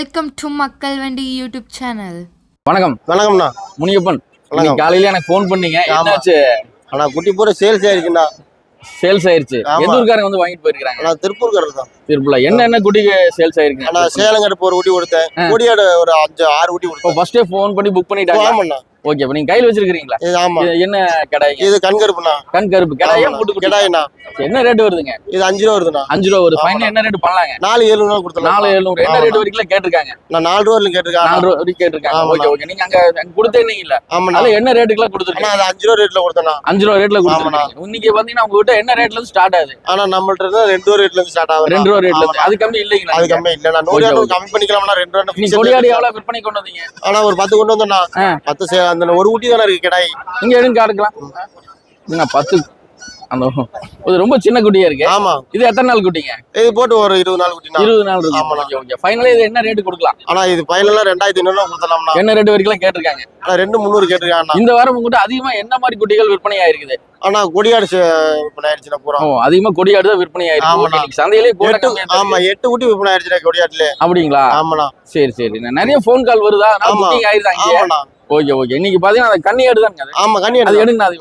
Welcome to மக்கள் வண்டி YouTube channel வணக்கம். வணக்கம்ண்ணா. முனியப்பன். இன்னைக்கு காலையில எனக்கு ஃபோன் பண்ணீங்க. ஆமா. என்னாச்சு? அண்ணா குட்டி பூரா சேல்ஸ் ஆயிருக்குண்ணா. சேல்ஸ் ஆயிருச்சு. ஆமா. எந்த ஊருக்காரங்க வந்து வாங்கிட்டு போயிருக்காங்க அண்ணா திருப்பூர்காரர் தான். திருப்பூர்ல. என்ன என்ன குட்டிக்கு சேல்ஸ் ஆயிருக்கு அண்ணா சேலம் கடுப்பு ஒரு ஊட்டி கொடுத்தேன். கொடியாடு ஒரு அஞ்சு ஆறு ஊட்டி இப்போ கொடுத்தேன். ஃபர்ஸ்டே ஃபோன் பண்ணி புக் பண்ணிட்டாங்க ஆமாண்ணா. ஓகே இப்போ நீங்க கையில வச்சிருக்கீங்களா இது ஆமா. இது என்ன கடாய்ங்க? இது கண்கருப்புண்ணா. கண் கருப்பு கடாயா மூட்டு குட்டி கிடாயிண்ணா. என்ன ரேட் வருதுங்க? இது அஞ்சு ரூபா வருதுண்ணா. அஞ்சு ரூபா வருது. ஃபைனல் என்ன ரேட் பண்ணலாங்க? நாலு ஏழு ரூபா கொடுத்தலாம் நாலு எழுநூறு என்ன ரேட் வரைக்கும் கேட்டிருக்காங்க? நான் நாலு ரூபா கேட்டிருக்கேன் நாலு ரூபா வரைக்கும் கேட்டிருக்காங்க. ஓகே ஓகே நீங்க அங்க கொடுத்தே இல்ல ஆமாண்ணா. அதுல என்ன ரேட்டுக்குலாம் கொடுத்துருக்கீங்க? அது அஞ்சு ரூபா ரேட்ல கொடுத்தேண்ணா. அஞ்சு ரூபா ரேட்ல. கொடுத்துருக்கீங்க. இன்னைக்கு பாத்தீங்கன்னா உங்ககிட்ட என்ன ரேட்ல இருந்து ஸ்டார்ட் ஆகுது? ஆனா நம்மள்ட்ட இருந்தா ரெண்டு ரூபா ரேட்ல இருந்து ஸ்டார்ட் ஆகுது ரெண்டு ரூபா ரேட்ல இருந்து. அது கம்மி இல்லைங்களா அது கம்மி இல்லண்ணா. நூறு ஓகே, இரநூறு ஓகே. கம்மி பண்ணிக்கலாம்ண்ணா. ரெண்டு ரூபா நீங்க கொடியாடி. எவ்வளவு விற்பனை கொண்டு வந்தீங்க? ஆனா ஒரு பத்து கொண்டு வந்தோண்ணா ஆ. பத்து அந்த ஒரு ஊட்டி தானே இருக்கு கிடாய். இங்க எடுங்க காட்டுக்கலாம் என்ன பத்து அந்த இது ரொம்ப சின்ன குட்டியா இருக்கு. ஆமா. இது எத்தனை நாள் குட்டிங்க? இது போட்டு ஒரு இருபது நாள் குட்டிண்ணா இருபது நாள் இருக்கு ஆமாண்ணா. Okay okay. ஃபைனலா இது என்ன ரேட் கொடுக்கலாம்? ஆனா இது ஃபைனலா ரெண்டாயிரத்தி ஐநூறு கொடுத்தலாம்ண்ணா என்ன ரேட் வரைக்கும் கேட்டிருக்காங்க. ஆனா ரெண்டு முந்நூறு கேட்டிருக்காங்கண்ணா இந்த வாரம் உங்ககிட்ட அதிகமா என்ன மாதிரி குட்டிகள் விற்பனை ஆயிருக்குது? ஆனா கொடியாடு விற்பனை ஆயிடுச்சுண்ணா பூரா. அதிகமா கொடியாடு தான் விற்பனை ஆயிருக்கு சந்தையிலே கூட எட்டு ஆமா. எட்டு ஊட்டி விற்பனை ஆயிடுச்சுண்ணா கொடியாட்டுல. அப்படிங்களா? ஆமாண்ணா. சரி சரி. நிறைய ஃபோன் கால் வருதா? ஆமா. ஆமாண்ணா. Okay okay. இன்னைக்கு பாத்தீங்கன்னா கண்ணி ஆடு தான் ஆமா கண்ணி அது எடுங்க அது.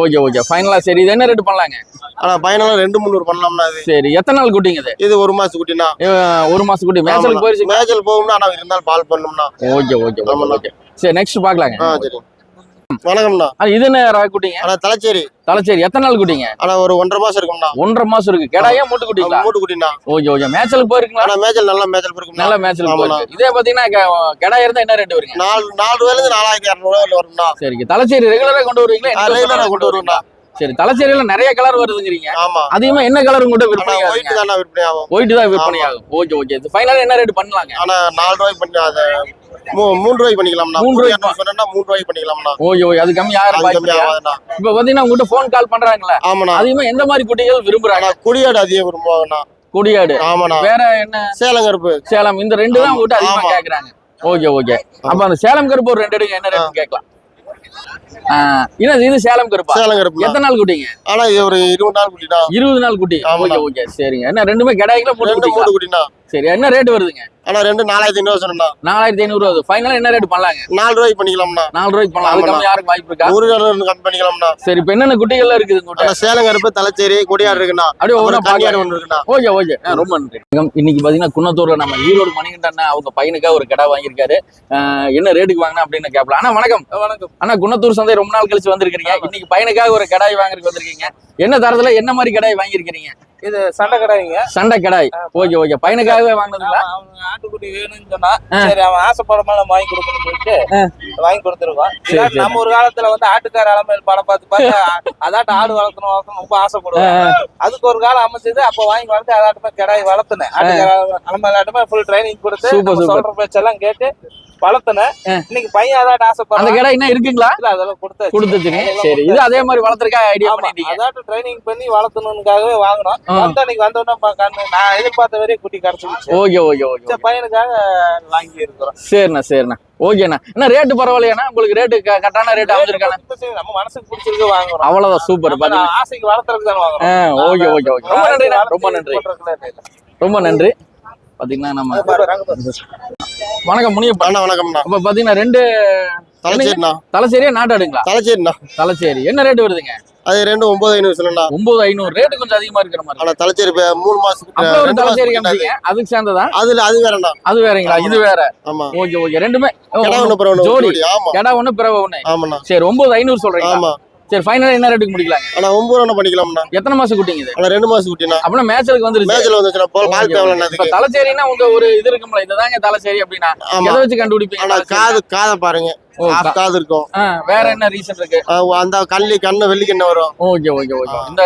Okay okay. ஃபைனலா சரி இது என்ன ரேட் பண்ணலாங்க? ஆனா ஃபைனலா ரெண்டு முந்நூறு பண்ணலாம்ண்ணா இது சரி எத்தனை நாள் குட்டிங்க இது? இது ஒரு மாசம் குட்டிண்ணா அஹ் ஒரு மாசம் குட்டி. மேட்சலுக்கு போயிருச்சு மேய்ச்சல் போகும்னா ஆனா இருந்தாலும் பால் பண்ணணும்னா. Okay okay. ஓகே சரி நெக்ஸ்ட் பார்க்கலாங்க. ஆ சரி. வணக்கம்ண்ணா. இது என்ன குட்டிங்க? ஆனா தலைச்சேரி. தலைச்சேரி. எத்தனை நாள் குட்டிங்க? ஆனா ஒரு ஒன்றரை மாசம் இருக்கும்ண்ணா. ஒன்றரை மாசம் இருக்கு. கெடாயா மூட்டு குட்டிங்களா? மூட்டு குட்டிண்ணா. Okay okay. மேட்சலுக்கு போயிருக்குங்களா? ஆனா மேய்ச்சல் நல்லா மேய்ச்சல் இருக்கும்ண்ணா நல்ல ஆமாண்ணா. போயிருக்கு. இதே பாத்தீங்கன்னா கெடாயா இருந்தா என்ன ரேட் வருங்க? நாலு நாலு ரூபாயில இருந்து நாலாயிரத்தி இரநூறுவா வரும்ண்ணா. சரிங்க. தலைச்சேரி ரெகுலரா கொண்டு வருவீங்களா? colour கொண்டு வருவோம்ண்ணா சரி தலைச்சேரியில நிறைய கலர் வருதுங்கிறீங்க. ஆமா. அதிகமா என்ன கலர் உங்கள்கிட்ட ஆனா விற்பனை ஒயிட் தானே விற்பனை ஆகும். ஒயிட் தான் விற்பனை ஆகும். Okay okay. இது ஃபைனலா என்ன ரேட் பண்ணலாங்க? ஆனா நாலு ரூபாய்க்கு பண்ணி மூணு ரூபாய்க்கு பண்ணிக்கலாம்ண்ணா. மூணு ரூபாய்க்கு சொன்னா மூணு ரூபாய்க்கு பண்ணிக்கலாம்ண்ணா. ஓகே ஓகே அது கம்மி யாரும் அது வாய்ப்பு கம்மி இல்லையா? ஆகாதுண்ணா. இப்ப பாத்தீங்கன்னா உங்ககிட்ட போன் கால் பண்றாங்களே ஆமாண்ணா. அதிகமா எந்த மாதிரி குட்டிகள் விரும்புறாங்க? குடியாடு அதிகம் விரும்புவாங்கண்ணா. கொடியாடு. ஆமாண்ணா. வேற என்ன? சேலம் கருப்பு. சேலம் இந்த ரெண்டு தான் உங்ககிட்ட அதிகமா. கேக்குறாங்க. Okay okay. அப்ப அந்த சேலம் கருப்பு ஒரு ரெண்டு எடுங்க என்ன ரேட் கேட்கலாம். என்ன இது சேலம் கருப்பா. சேலம் கருப்பு. எத்தனை நாள் குட்டிங்க? ஆனா இது ஒரு இருபது நாள் குட்டிண்ணா இருபது நாள் குட்டி. ஓகே ஓகே சரிங்க. என்ன ரெண்டுமே கடாய்க்குல போட்டு? மூணு குட்டிண்ணா சரி என்ன ரேட் வருதுங்க? ஆனா ரெண்டு நாலாயிரத்தி ஐநூறு சொன்னா நாலாயிரத்தி ஐநூறு வருது. ஃபைனலா என்ன ரேட் பண்ணலாங்க? நாலு ரூபாய்க்கு பண்ணிக்கலாம்ண்ணா. நாலு ரூபாய்க்கு பண்ணலாம். அது ஆமாண்ணா. கம்மி யாருக்கு வாய்ப்பு இருக்கா? இரநூறு கம்மி பண்ணிக்கலாம்ண்ணா. சரி இப்ப என்னென்ன குட்டிகள்லாம் இருக்குது ஆனா சேலம் கருப்பு தலைச்சேரி கொடியாடு இருக்குண்ணா. அப்படியே கன்னியாடு பாக்கலாம் ஒன்று இருக்குண்ணா. Okay okay. ரொம்ப நன்றி. இன்னைக்கு பாத்தீங்கன்னா குன்னத்தூர்ல நம்ம ஈரோடு மணிகண்டன் அவங்க பையனுக்காக ஒரு கடை வாங்கியிருக்காரு. என்ன ரேட்டுக்கு வாங்கினா அப்படின்னு கேட்கலாம் அண்ணா வணக்கம். வணக்கம். அண்ணா குன்னத்தூர் சந்தை ரொம்ப நாள் கழிச்சு வந்திருக்கீங்க இன்னைக்கு பையனுக்காக ஒரு கடாய் வாங்குறதுக்கு வந்திருக்கீங்க. என்ன தரத்துல என்ன மாதிரி கடாய் வாங்கியிருக்கிறீங்க? இது சண்டை கடாய்ங்க சண்டை கடாய். Okay okay. பையனுக்காகவே வாங்கினதுங்களா? ஆட்டுக்குட்டி வேணும்னு சொன்னா சரி அவன் ஆசைப்படுற நம்ம வாங்கி கொடுக்கணும்னு சொல்லிட்டு வாங்கி கொடுத்துருக்கோம். நம்ம ஒரு காலத்துல வந்து ஆட்டுக்கார அலமையில் படம் பார்த்து பார்த்து அதாட்ட ஆடு வளர்க்கணும் வளர்க்கணும் ரொம்ப ஆசைப்படுவேன். அதுக்கு ஒரு காலம் அமைச்சது அப்ப வாங்கி வளர்த்து அதாட்டமே கிடாய் வளர்த்துனேன். ஆட்டுக்கார அலமையிலாட்டமே ஃபுல் ட்ரைனிங் கொடுத்து. சொல்ற பேச்செல்லாம் கேட்டு வளர்த்துனேன் இன்னைக்கு பையன் அந்த ஆசைப்படுறான். கடை என்ன இருக்குங்களா? இல்ல, அதெல்லாம் கொடுத்துச்சுங்க அதெல்லாம் சரி இது அதே மாதிரி வளர்த்துருக்கா ஐடியா பண்ணிட்டீங்க. அதாட்டம் ட்ரைனிங் பண்ணி வளர்த்தணும்னுக்காகவே வாங்கினோம். வந்த அன்னைக்கு வந்த உடனே பா- கண்ணு நான் எதிர்பார்த்த வரையும் குட்டி கிடைச்சிருச்சு. ஓகே ஓகே பையனுக்காக வாங்கி இருக்கிறோம். சரிண்ணா சரிண்ணா. ஓகேண்ணா என்ன ரேட்டு பரவாயில்லையாண்ணா? உங்களுக்கு ரேட்டு கரெக்டான ரேட் அமைஞ்சிருக்காண்ணா நம்ம மனசுக்கு பிடிச்சிருக்கு வாங்குறோம். அவ்வளவுதான் சூப்பர் பாத்தீங்கன்னா ஆசைக்கு வளர்த்துறதுக்கு தானே வாங்குறோம். Okay okay okay. ரொம்ப நன்றிண்ணா. ரொம்ப நன்றி. நன்றி ரொம்ப நன்றி. பாத்தீங்கன்னா நம்ம வணக்கம் முனியப்பா. அண்ணா வணக்கம்ண்ணா. இப்ப பாத்தீங்கன்னா ரெண்டு தலைச்சேரிண்ணா. தலைச்சேரியா நாட்டாடுங்களா? தலைச்சேரிண்ணா. தலைச்சேரி. என்ன ரேட் வருதுங்க? அது ரெண்டு ஒன்பது ஐநூறு சொல்லண்ணா. ஒன்பது ஐநூறு. ரேட்டு கொஞ்சம் அதிகமா இருக்கிற மாதிரி ஆனா தலைச்சேரி மூணு மாசம் தலைச்சேரி காமிச்சீங்க. அதுக்கு சேர்ந்ததா? அதுல அது வேறண்ணா. அது வேறங்களா? இது வேற. ஆமா. Okay okay. ரெண்டுமே. ஜோடி. ஆமா. கடா ஒண்ணு பிறவை ஒண்ணு. ஆமாண்ணா. சரி ஒன்பது ஐநூறு சொல்றீங்க ஆமா. சரி ஃபைனல் என்ன ரேட்டுக்கு முடிக்கலாங்க? ஆனா ஒன்பது ரூபா பண்ணிக்கலாம்ண்ணா. எத்தனை மாசம் குட்டிங்க இது? ரெண்டு மாசம் குட்டிண்ணா அப்படின்னா மேட்சலுக்கு வந்துருச்சு. மேட்ச்ல வந்துச்சுன்னா பால் பால். இப்ப தலைச்சேரின்னா உங்க ஒரு இது இருக்கும்ல இதுதாங்க தலைச்சேரி அப்படின்னா. எதை வச்சு கண்டுபிடிப்பீங்க ஆனா? காது காதை பாருங்க. காது இருக்கும். வேற என்ன ரீசன் இருக்கு? அந்த கல்லி கண்ணு வெள்ளி கண்ணு வரும். Okay okay okay. இந்த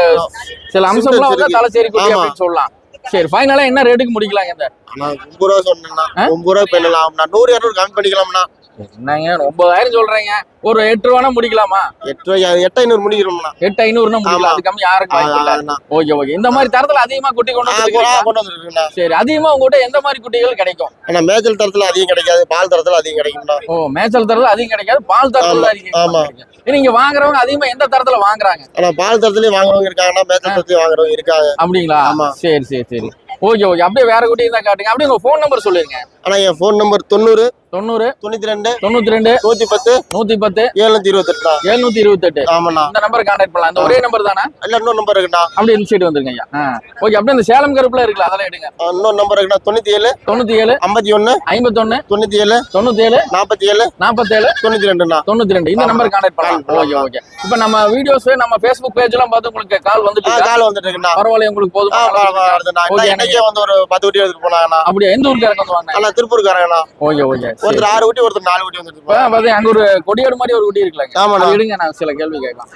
சில அம்சம்லாம் வந்து. தலைச்சேரி குட்டி. அப்படின்னு சொல்லலாம். சரி ஃபைனலா என்ன ரேட்டுக்கு முடிக்கலாங்க இந்த? ஆனா ஒன்பது ரூபா சொன்னேன்னா ஆ? ஒன்பது ரூபா பண்ணலாம்ண்ணா நூறு இரநூறு கம்மி பண்ணிக்கலாம்ண்ணா என்னங்க ஒன்பதாயிரம் சொல்றீங்க. ஒரு எட்டு ரூபானா முடிக்கலாமா? எட்டு ரூபாய் எட்டு ஐநூறு முடிக்கிறோம்ண்ணா எட்டு ஐநூறுனா முடிக்கலாம். அது கம்மி யாருக்கு வாய்ப்பு இல்ல ஆ, ஓகே ஓகே. இந்த மாதிரி தரத்துல அதிகமா குட்டி கொண்டு வந்துருக்குண்ணா சரி அதிகமா உங்ககிட்ட எந்த மாதிரி குட்டிகள் கிடைக்கும்? ஆனா மேய்ச்சல் தரத்துல அதிகம் கிடைக்காது. பால் தரத்துல அதிகம் கிடைக்கும்ண்ணா. ஓ மேய்ச்சல் தரத்துல அதிகம் கிடைக்காது. பால் தரத்துல அதிகம் ஆமா. நீங்க வாங்குறவங்க அதிகமா எந்த தரத்துல வாங்குறாங்க? ஆனா பால் தரத்துலயும் வாங்குறவங்க இருக்காங்கன்னா மேய்ச்சல் தரத்துலயும் வாங்குறவங்க இருக்காங்க. அப்படிங்களா? ஆமா. சரி சரி. சரி. ஓகே ஓகே அப்படியே வேற குட்டி இருந்தா காட்டுங்க. அப்படியே உங்க ஃபோன் நம்பர் சொல்லிருங்க. ஆனா என் ஃபோன் நம்பர் தொண்ணூறு தொண்ணூறு தொண்ணூத்தி ரெண்டு தொண்ணூத்தி ரெண்டு நூத்தி பத்து நூத்தி பத்து எழுநூத்தி இருபத்தெட்டு தான் எழுநூத்தி இருபத்தெட்டு ஆமாண்ணா. இந்த நம்பர் கான்டாக்ட் பண்ணலாம். இந்த ஒரே நம்பர் தானே? இல்ல இன்னொரு நம்பர் இருக்குண்ணா. அப்படியே இந்த சைடு வந்துருங்க ஐயா. ஓகே அப்படியே இந்த சேலம் கருப்புல இருக்குல்ல அதெல்லாம் எடுங்க. இன்னொரு நம்பர் இருக்குண்ணா தொண்ணூத்தி ஏழு தொண்ணூத்தி ஏழு ஐம்பத்தி ஒண்ணு ஐம்பத்தொன்னு தொண்ணூத்தி ஏழு தொண்ணூத்தி ஏழு நாற்பத்தி ஏழு நாற்பத்தேழு தொண்ணூத்தி ரெண்டுண்ணா தொண்ணூத்தி ரெண்டு இந்த. நம்பர் கான்டாக்ட் பண்ணலாம். Okay okay. இப்போ நம்ம வீடியோஸ் நம்ம ஃபேஸ்புக் பேஜ் எல்லாம் பார்த்து உங்களுக்கு கால் வந்துட்டு? கால் வந்துட்டு இருக்குண்ணா பரவாயில்ல உங்களுக்கு போதுமா இன்னைக்கே வந்து ஒரு பத்து குட்டி எடுத்துட்டு போனாங்கண்ணா அப்படியே? எந்த ஊருக்கு இறக்கம் திருப்பூருக்காரங்கண்ணா ஓகே ஓகே. ஒருத்தர் ஆறு குட்டி ஒருத்தர் நாலு குட்டி வந்துட்டு. பார்த்தீங்க அங்க ஒரு கொடியாடு மாதிரி ஒரு குட்டி இருக்குல்ல ஆமாண்ணா. எடுங்க நான் சில கேள்வி கேட்கலாம்.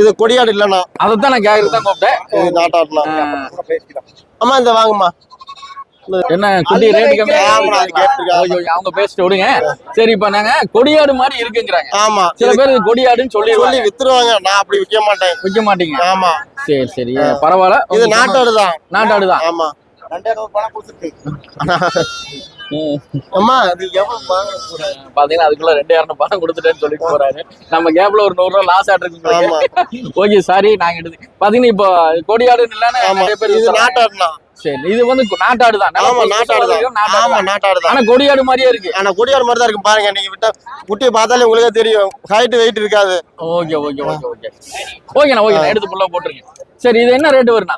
இது கொடியாடு இல்லண்ணா. அதைத்தான் நான் கேட்கறது தான் கூப்பிட்டேன். இது நாட்டாடுண்ணா. ஆ, அம்மா இந்த வாங்கம்மா. என்ன குட்டி ரேட் கம்மி? அவங்க பேசிட்டு விடுங்க. சரி இப்போ நாங்க கொடியாடு மாதிரி இருக்குங்கிறாங்க. ஆமா. சில பேர் கொடியாடுன்னு சொல்லி சொல்லிடுவாங்க. வித்துருவாங்க. நான் அப்படி விற்க மாட்டேன். விற்க மாட்டீங்க. ஆமா. சரி சரி. பரவாயில்ல. இது நாட்டாடு தான் நாட்டாடு தான் ஆமா. ரெண்டாயிரம் பணம் கொடுத்துட்டு அம்மா அது எவ்வளவு வாங்க போற? பாத்தீங்கன்னா அதுக்குள்ள ரெண்டாயிரம் பணம் கொடுத்துட்டேன்னு சொல்லிட்டு போறாரு. நம்ம கேப்ல ஒரு நூறு ரூபா லாஸ் ஆட்டு ஓகே சாரி நாங்க எடுத்து பாத்தீங்கன்னா இப்போ கொடியாடு இல்லன்னு நிறைய பேர். நாட்டாடுண்ணா. சரி இது வந்து நாட்டாடு தான் ஆமா நாட்டாடு தான் நாட்டாடு ஆமா. நாட்டாடு தான் ஆனா கொடியாடு மாதிரியே இருக்கு. ஆனா கொடியாடு மாதிரி தான் இருக்கு. பாருங்க நீங்க விட்டா குட்டியை பார்த்தாலே உங்களுக்கே தெரியும். ஹைட் வெயிட் இருக்காது. ஓகே ஓகே ஓகே ஓகே ஓகேண்ணா ஓகேண்ணா எடுத்து ஃபுல்லா போட்டுருங்க சரி இது என்ன ரேட் வருண்ணா?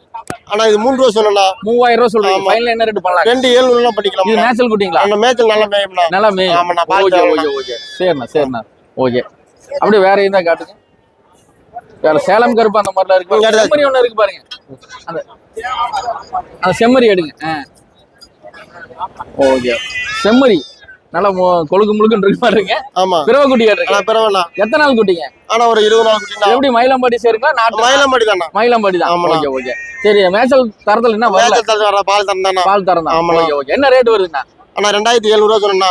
ஆனா இது மூணு ரூபா சொல்லலாம் மூவாயிரம் ரூபா ஆமா. ஃபைனல் என்ன ரேட் பண்ணலாம்? ரெண்டு ஏழு பண்ணிக்கலாம் இது நேச்சுரல் குட்டிங்களா? அந்த மேய்ச்சல் நல்லா மேயும்னா நிலமே ஆமாண்ணா, பால் ஓகே தரேண்ணா. Okay okay. சரிண்ணா சரிண்ணா. ஓகே. அப்படியே வேற இருந்தா காட்டுங்க? வேற சேலம் கருப்பு அந்த மாதிரிலாம் இருக்கு செம்மறி ஒண்ணு இருக்கு பாருங்க. அந்த அந்த செம்மறி எடுங்க. ஓகே. செம்மறி. நல்லா கொழுக்கு முழுக்குன்னு இருக்கு பாருங்க. ஆமா. பிறவ குட்டி இருக்கு பிறவண்ணா எத்தனை நாள் குட்டிங்க? ஆனா ஒரு இருபது நாள் குட்டினா எப்படி மயிலம்பாடி சேருங்களா நாட்டு மயிலம்பாடி தானே மயிலம்பாடி தான். Okay okay. சரி மேய்ச்சல் தரத்துல என்ன பால் தந்தானா பால் தரம் தான். ஆமாண்ணா. Okay okay. என்ன ரேட் வருதுண்ணா? ஆனா ரெண்டாயிரத்தி எழுநூறு ரூபா சொன்னா.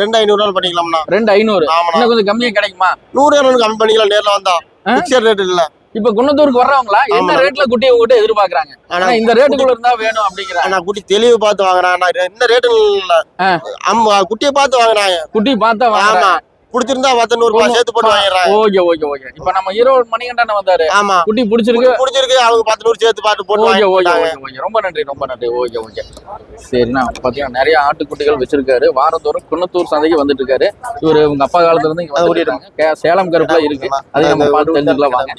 ரெண்டு ஐநூறு ரூபா பண்ணிக்கலாம்னா ரெண்டு ஐநூறு. இன்னும் கொஞ்சம் கம்மியா கிடைக்குமா? நூறு இரநூறு கம்மி பண்ணிக்கலாம் நேர்ல வந்தா? பிக்சர் ரேட் இல்ல. இப்ப குன்னத்தூருக்கு வர்றவங்களா என்ன ஆமாண்ணா. ரேட்ல குட்டியை உங்ககிட்ட எதிர்பார்க்கறாங்க? ஆனா இந்த ரேட்டுக்குள்ள இருந்தா வேணும் அப்படிங்கிறாங்க ஆனா குட்டி தெளிவு பார்த்து வாங்குறான் என்ன ரேட்டு இல்ல. ஆ. அம்மா குட்டியை பார்த்து வாங்குறாங்க. குட்டி பார்த்தா ஆமா. பிடிச்சிருந்தா பத்து நூறு ரூபாய் சேர்த்து போட்டு வாங்கிடுறாங்க. Okay okay okay. இப்ப நம்ம ஈரோடு மணிகண்டன் வந்தாரு. ஆமா. குட்டி பிடிச்சிருக்கு. குட்டி பிடிச்சிருக்கு. அவங்க பத்து நூறு சேர்த்து பார்த்து போட்டு ஓகே ஓகே ஓகே ஓகே. ரொம்ப நன்றி ரொம்ப நன்றி. Okay okay. சரிண்ணா. பாத்தீங்கன்னா நிறைய ஆட்டுக்குட்டிகள் வச்சிருக்காரு. வாரந்தோறும் குன்னத்தூர் சந்தைக்கு வந்துட்டு இருக்காரு இவரு உங்க அப்பா காலத்துல இருந்து இங்க சேலம் கருப்புல இருக்கு. அதையும் நம்ம பார்த்து தெரிஞ்சுக்கலாம். வாங்க.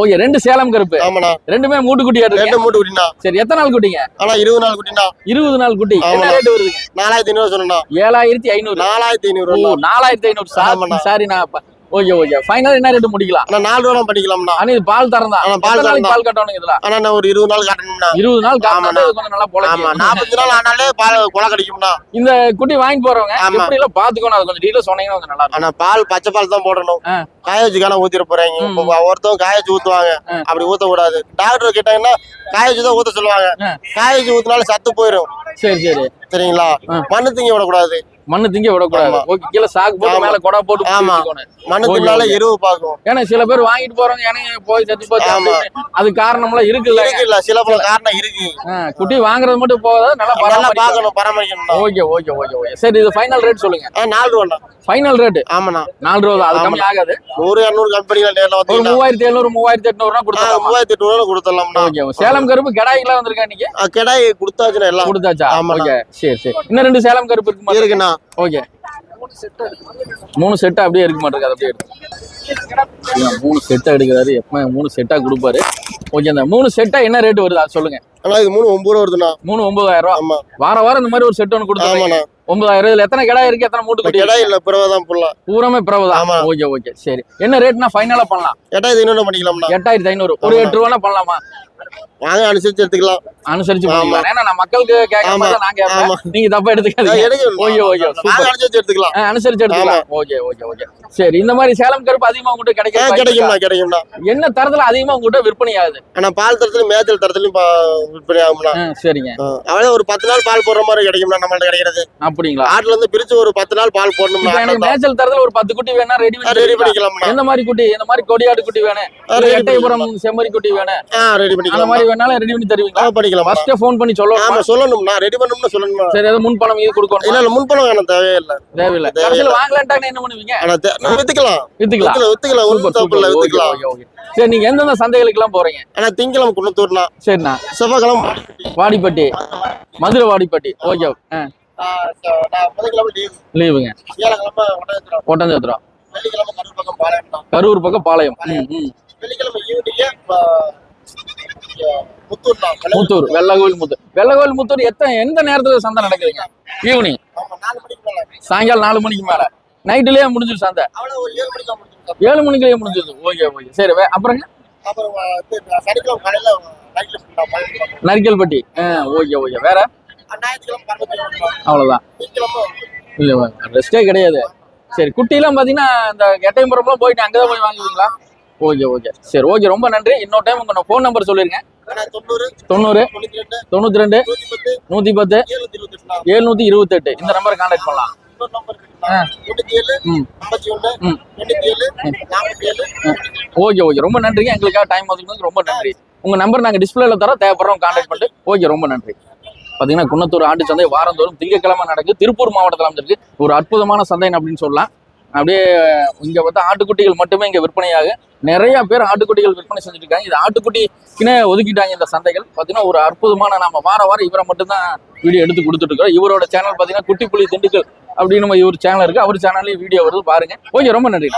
ஓகே ரெண்டு சேலம் கருப்பு. ஆமாண்ணா. ரெண்டுமே மூட்டு குட்டியா இருக்கு ரெண்டு மூட்டு குட்டினா சரி எத்தனை நாள் குட்டிங்க? ஆனா இருபது நாள் குட்டினா இருபது நாள் குட்டி. என்ன. ரேட் வருதுங்க? நாலாயிரத்தி ஐநூறு சொன்னா ஏழாயிரத்தி ஐநூறு. நாலாயிரத்தி ஐநூறு நாலாயிரத்தி ஐநூறு. சாரி. சாரி நான் ஓகே ஓகே. ஃபைனல் என்ன ரேட் முடிக்கலாம்? ஆனா நாலு ரூபா பண்ணிக்கலாம்னா ஆனா இது பால் தரம் தான் ஆமா, பால் நாளைக்கு பால் கட்டணும் இதுல? ஆனா நான் ஒரு இருபது நாள் காட்டணும்னா இருபது நாள் கொஞ்சம் நல்லா ஆமா பொழைக்கும் நாற்பத்தஞ்சு நாள் ஆனாலே பால் கொலை கிடைக்கும்னா இந்த குட்டி வாங்கி போறவங்க ஆமா. எப்படி எல்லாம் பாத்துக்கணும்? அது கொஞ்சம் டீட்டெயில் சொன்னீங்கன்னா கொஞ்சம் நல்லா ஆனா பால் பச்சை பால் தான் போடணும். காய வச்சுக்கான ஊத்திட போறாங்க. ஒருத்தவங்க காய வச்சு ஊத்துவாங்க. அப்படி ஊத்த கூடாது டாக்டர் கேட்டாங்கன்னா காய வச்சு தான் ஊத்த சொல்லுவாங்க. காய வச்சு ஊத்தினாலும் சத்து போயிடும் சரி சரி. சரிங்களா. மண்ணு திங்க விடக்கூடாது. மண்ணு திங்க விடக்கூடாது. ஆமா. ஓகே கீழே சாக்கு போட்டு ஆமா. மேல கொடை போட்டு ஆமா. வச்சுக்கணும் மண்ணு ஓகே, தின்னால ஓகே. எருவு பார்க்கும். ஏன்னா சில பேர் வாங்கிட்டு போறவங்க எனக்கு போய் செத்து போச்சு ஆமா. அது காரணம்லாம் இருக்குல்ல. இருக்கு இல்ல சில பல காரணம் இருக்கு. குட்டி வாங்குறது மட்டும் போகாது நல்லா பராமரிக்கணும். பராமரிக்கணும் ஓகே ஓகே ஓகே ஓகே. சரி இது ஃபைனல் ரேட் சொல்லுங்க. நாலு ரூபா ஃபைனல் ரேட் ஆமாண்ணா. நாலு ரூபா அது கம்மி ஆமா. ஆகாது. நூறு இரநூறு கம்பெனிகள் நேரில் வந்தீங்கன்னா. மூவாயிரத்தி எழுநூறு மூவாயிரத்தி எட்நூறுனா ஆ, கொடுத்துடலாம்? மூவாயிரத்தி எட்டு ரூபா கொடுத்துடலாம்ண்ணா. ஓகே சேலம் கருப்பு கடாய்க்குலாம் வந்திருக்கா இன்னைக்கு? கிடாய் கொடுத்தாச்சுன்னா எல்லாம். கொடுத்தாச்சா? ஆமாண்ணா. ஓகே சரி சரி. இன்னும் ரெண்டு சேலம் கருப்பு இருக்கு மாட்டேங்குது. இருக்குண்ணா ஓகே. மூணு செட்டு அப்படியே இருக்க மாட்டேங்குது அப்படியே எடுத்து மூணு செட்டா எடுக்கிறாரு எப்ப மூணு செட்டா கொடுப்பாரு. ஓகே அந்த மூணு செட்டா என்ன ரேட் வருது? அது சொல்லுங்க. ஆனா இது மூணு ஒன்பது ரூபா வருதுண்ணா. மூணு ஒன்பதாயிரம் ரூபா? ஆமா. வாரம் வாரம் இந்த மாதிரி ஒரு செட் ஒன்று கொடுத்துருங்க. ஆமாண்ணா. ஒன்பதாயிரம் இதுல எத்தனை கடை இருக்கு எத்தனை மூட்டு கிடாய் இல்ல பிறவைதான் புல்லா. பூராமே பிரபதான் ஆமா. ஓகே ஓகே சரி. என்ன ரேட்னா ஃபைனலா பண்ணலாம். எட்டாயிரத்தி ஐநூறு பண்ணிக்கலாம்ண்ணா. எட்டாயிரத்தி ஐநூறு. ஒரு. எட்டு ரூபானா பண்ணலாமா? வாங்க அனுசரிச்சு எடுத்துக்கலாம். அனுசரிச்சு ஆமா. பண்ணிக்கலாம். ஏன்னா நான் மக்களுக்கு நான் கேட்பேன். நீங்க தப்பா எடுத்துக்காதீங்க. எடுங்க ஓகே, ஓகே, வாங்க சூப்பர். அனுசரிச்சு எடுத்துக்கலாம். ஆ, அனுசரிச்சு எடுத்துக்கலாம். Okay okay okay. சரி இந்த மாதிரி சேலம் கருப்பு அதிகமா உங்ககிட்ட கிடைக்கும் கிடைக்கும்ண்ணா என்ன தரத்துல அதிகமா உங்ககிட்ட விற்பனை ஆகுது? ஆனா பால் தரத்துலயும் மேய்ச்சல் தரத்துலயும் விற்பனை ஆகும்ண்ணா ஆ, சரிங்க. அவ்வளவு ஒரு பத்து நாள் பால் போடுற மாதிரி கிடைக்கும்ண்ணா நம்மள்ட்ட கிடைக்கிறது. அப்படிங்களா? ஆட்டுல இருந்து பிரிச்சு ஒரு பத்து நாள் பால் இப்ப எனக்கு மேய்ச்சல் தரத்துல ஒரு பத்து குட்டி வேணா ரெடி ரெடி பண்ணிக்கலாம்ண்ணா எந்த மாதிரி குட்டி? எந்த மாதிரி கொடியாடு குட்டி வேணும்? செம்மறி குட்டி வேணும்? ரெடி பண்ணி அந்த மாதிரி வேணாலும் ரெடி பண்ணி தருவீங்களா? பண்ணிக்கலாம் ஃபர்ஸ்டே ஃபோன் பண்ணி சொல்லணும். ஆமா ரெடி பண்ணணும்னு சொல்லணுமா சரி ஏதோ முன் பணம் இது கொடுக்கணும்? இல்ல இல்ல முன்பணம் வேணும் தேவையில்லை. தேவையில்லை. கடைசியில் வாங்கலான்ட்டாங்க என்ன பண்ணுவீங்க? வித்துக்கலாம். வித்துக்கலாம். வித்துக்கலாம். தப்பு இல்ல ஓகே சரி நீங்க எந்தெந்த சந்தைகளுக்கெல்லாம் போறீங்க? ஆனா திங்கக்கிழமை குன்னத்தூர்னா. சரிண்ணா. செவ்வாய்க்கிழமை. வாடிப்பட்டி. மதுரை வாடிப்பட்டி. ஓகே லீவுங்க ஒட்டஞ்சத்திரம் கரூர் பக்கம் பாளையம் வெள்ளிக்கிழமை முத்தூர் வெள்ளகோவில் முத்தூர் வெள்ளகோவில் முத்தூர். எத்தனை எந்த நேரத்துல சந்தை நடக்குதுங்க ஈவினிங் சாயங்காலம் நாலு மணிக்கு மேல. நைட்டுலயே முடிஞ்சிடும் சந்தை. ஏழு மணிக்குலயே முடிஞ்சது ஓகே ஓகே. சரி அப்புறங்க நரிக்கல்பட்டி. Okay okay. வேற? அவ்வளவுதான். இல்ல ரெஸ்டே கிடையாது. சரி குட்டிலாம் பாத்தீங்கன்னா இந்த எட்டயபுரம்லாம் போயிட்டு அங்கதான் போய் வாங்குவீங்களா? Okay okay. சரி ஓகே ரொம்ப நன்றி. இன்னொரு டைம் உங்க ஃபோன் நம்பர் சொல்லிருங்க. தொண்ணூறு தொண்ணூத்தி ரெண்டு நூத்தி பத்து நூத்தி பத்து ஏழுநூத்தி இருபத்தி எட்டு எழுநூத்தி இந்த நம்பரை கான்டாக்ட் பண்ணலாம். Okay okay. ரொம்ப நன்றிங்க. எங்களுக்காக டைம் ஒதுக்குனதுக்கு ரொம்ப நன்றி. உங்க நம்பர் நாங்க டிஸ்பிளேல தரோம். தேவைப்படுறோம் கான்டாக்ட் பண்ணிட்டு. ஓகே ரொம்ப நன்றி. பாத்தீங்கன்னா குன்னத்தூர் ஆண்டு சந்தை வாரந்தோறும் திங்கட்கிழமை நடக்குது. திருப்பூர் மாவட்டத்தில் அமைஞ்சிருக்கு. ஒரு அற்புதமான சந்தை அப்படின்னு சொல்லலாம். அப்படியே இங்க பார்த்தா ஆட்டுக்குட்டிகள் மட்டுமே இங்க விற்பனையாக நிறைய பேர் ஆட்டுக்குட்டிகள் விற்பனை செஞ்சுட்டு இருக்காங்க இது ஆட்டுக்குட்டிக்குனே ஒதுக்கிட்டாங்க இந்த சந்தைகள். பாத்தீங்கன்னா ஒரு அற்புதமான நம்ம வார வாரம் இவரை மட்டும்தான் வீடியோ எடுத்து கொடுத்துட்டு இவரோட சேனல் பாத்தீங்கன்னா குட்டி புலி திண்டுக்கல் அப்படின்னு நம்ம இவர் சேனல் இருக்கு. அவர் சேனல்லையும் வீடியோ வருது. பாருங்க. ஓகே ரொம்ப நன்றி